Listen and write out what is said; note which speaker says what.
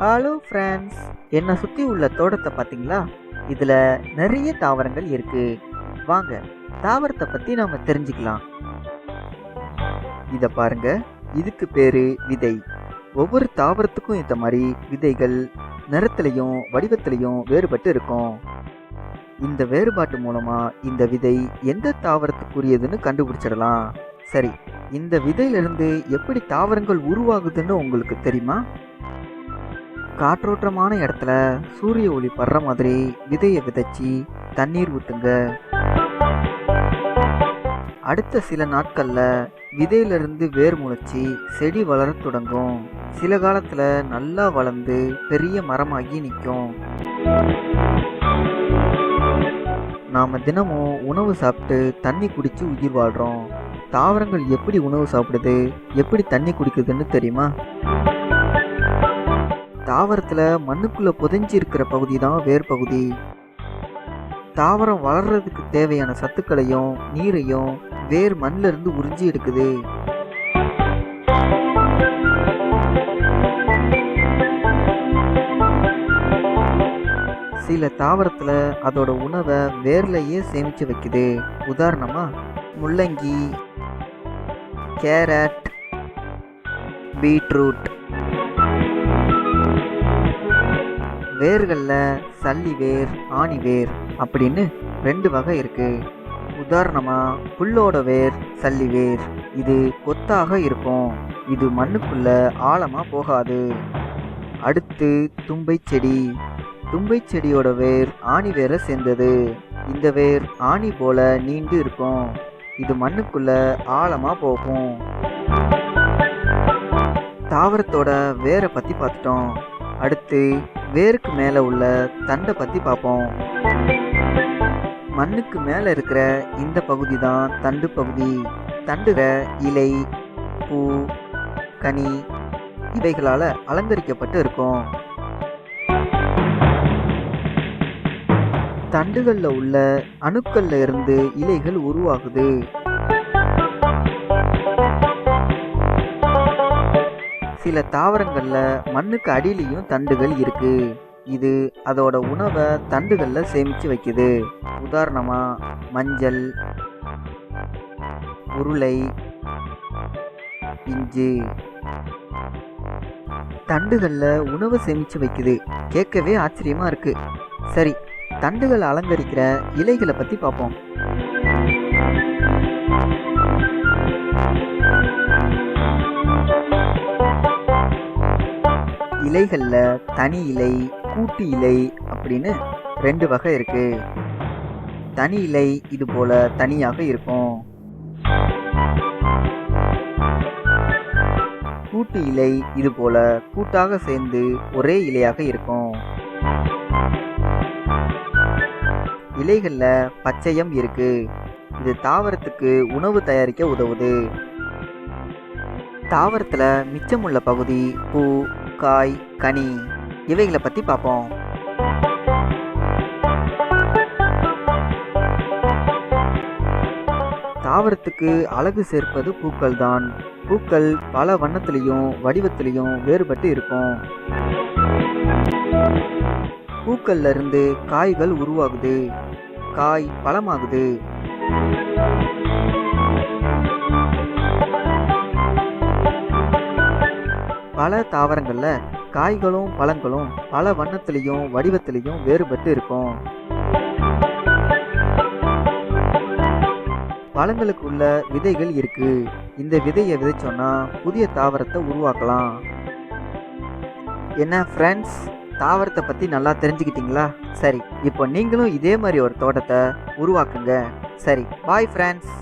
Speaker 1: Hello friends என்னை சுற்றி உள்ள தோட்டத்தை பார்த்தீங்களா? இதில் நிறைய தாவரங்கள் இருக்கு. வாங்க தாவரத்தை பற்றி நாம் தெரிஞ்சுக்கலாம். இதை பாருங்க. இதுக்கு பேரு விதை. ஒவ்வொரு தாவரத்துக்கும் இந்த மாதிரி விதைகள் நிறத்துலையும் வடிவத்திலையும் வேறுபட்டு இருக்கும். இந்த வேறுபாட்டு மூலமா இந்த விதை எந்த தாவரத்துக்குரியதுன்னு கண்டுபிடிச்சிடலாம். சரி இந்த விதையிலிருந்து எப்படி தாவரங்கள் உருவாகுதுன்னு உங்களுக்கு தெரியுமா? காற்றோட்டமான இடத்துல சூரிய ஒளி படுற மாதிரி விதையை விதைச்சி தண்ணீர் ஊற்றுங்க அடுத்த சில நாட்களில் விதையிலிருந்து வேர் முளைச்சி செடி வளரத் தொடங்கும். சில காலத்தில் நல்லா வளர்ந்து பெரிய மரமாகி நிற்கும் நாம தினமும் உணவு சாப்பிட்டு தண்ணி குடிச்சு உயிர் வாழ்கிறோம் தாவரங்கள் எப்படி உணவு சாப்பிடுது? எப்படி தண்ணி குடிக்குதுன்னு தெரியுமா? தாவரத்துல மண்ணுக்குள்ள புதைஞ்சி இருக்கிற பகுதி தான் வேர் பகுதி தாவரம் வளர்றதுக்கு தேவையான சத்துக்களையும் நீரையும் வேர் மண்ணில இருந்து உறிஞ்சி எடுக்குது. சில தாவரத்துல அதோட உணவை வேர்லயே சேமிச்சு வைக்குது. உதாரணமா முள்ளங்கி கேரட் பீட்ரூட் வேர்களில் சல்லி வேர் ஆணி வேர் அப்படின்னு ரெண்டு வகை இருக்கு. உதாரணமாக புல்லோட வேர் சல்லி வேர் இது கொத்தாக இருக்கும். இது மண்ணுக்குள்ள ஆழமாக போகாது. அடுத்து தும்பை செடி தும்பை செடியோட வேர் ஆணி வேரை சேர்ந்தது. இந்த வேர் ஆணி போல நீண்டு இருக்கும். இது மண்ணுக்குள்ள ஆழமா போகும். தாவரத்தோட வேரை பத்தி பார்த்துட்டோம் அடுத்து வேருக்கு மேலே உள்ள தண்டை பற்றி பார்ப்போம் மண்ணுக்கு மேலே இருக்கிற இந்த பகுதி தான் தண்டு பகுதி. தண்டுக இலை பூ கனி இவைகளால் அலங்கரிக்கப்பட்டு இருக்கும். தண்டுகளில் உள்ள அணுக்கள்ல இருந்து இலைகள் உருவாகுது. சில தாவரங்களில் மண்ணுக்கு அடியிலையும் தண்டுகள் இருக்கு. இது அதோட உணவை தண்டுகளில் சேமித்து வைக்குது. உதாரணமாக மஞ்சள் உருளை இஞ்சி. தண்டுகளில் உணவை சேமித்து வைக்குது. கேட்கவே ஆச்சரியமாக இருக்குது சரி தண்டுகள் அலங்கரிக்கிற இலைகளை பத்தி பார்ப்போம். இலைகளில் தனி இலை கூட்டு இலை அப்படின்னு ரெண்டு வகை இருக்கு. தனி இலை இது போல தனியாக இருக்கும். கூட்டு இலை இது போல கூட்டாக சேர்ந்து ஒரே இலையாக இருக்கும். இலைகளில் பச்சையம் இருக்கு. இது தாவரத்துக்கு உணவு தயாரிக்க உதவுது. தாவரத்தில் மிச்சமுள்ள பகுதி பூ காய் கனி இவைகளை பற்றி பார்ப்போம் தாவரத்துக்கு அழகு சேர்ப்பது பூக்கள் தான் பூக்கள் பல வண்ணத்திலையும் வடிவத்திலையும் வேறுபட்டு இருக்கும். பூக்கள்ல இருந்து காய்கள் உருவாகுது. காய் பழமாகுது. பல தாவரங்கள்ல காய்களும் பழங்களும் பல வண்ணத்திலையும் வடிவத்திலையும் வேறுபட்டு இருக்கும். பழங்களுக்கு உள்ள விதைகள் இருக்கு. இந்த விதையை விதைச்சோன்னா புதிய தாவரத்தை உருவாக்கலாம். என்ன ஃப்ரெண்ட்ஸ் தாவரத்தை பற்றி நல்லா தெரிஞ்சுக்கிட்டீங்களா? சரி இப்போ நீங்களும் இதே மாதிரி ஒரு தோட்டத்தை உருவாக்குங்க. சரி பாய் ஃப்ரெண்ட்ஸ்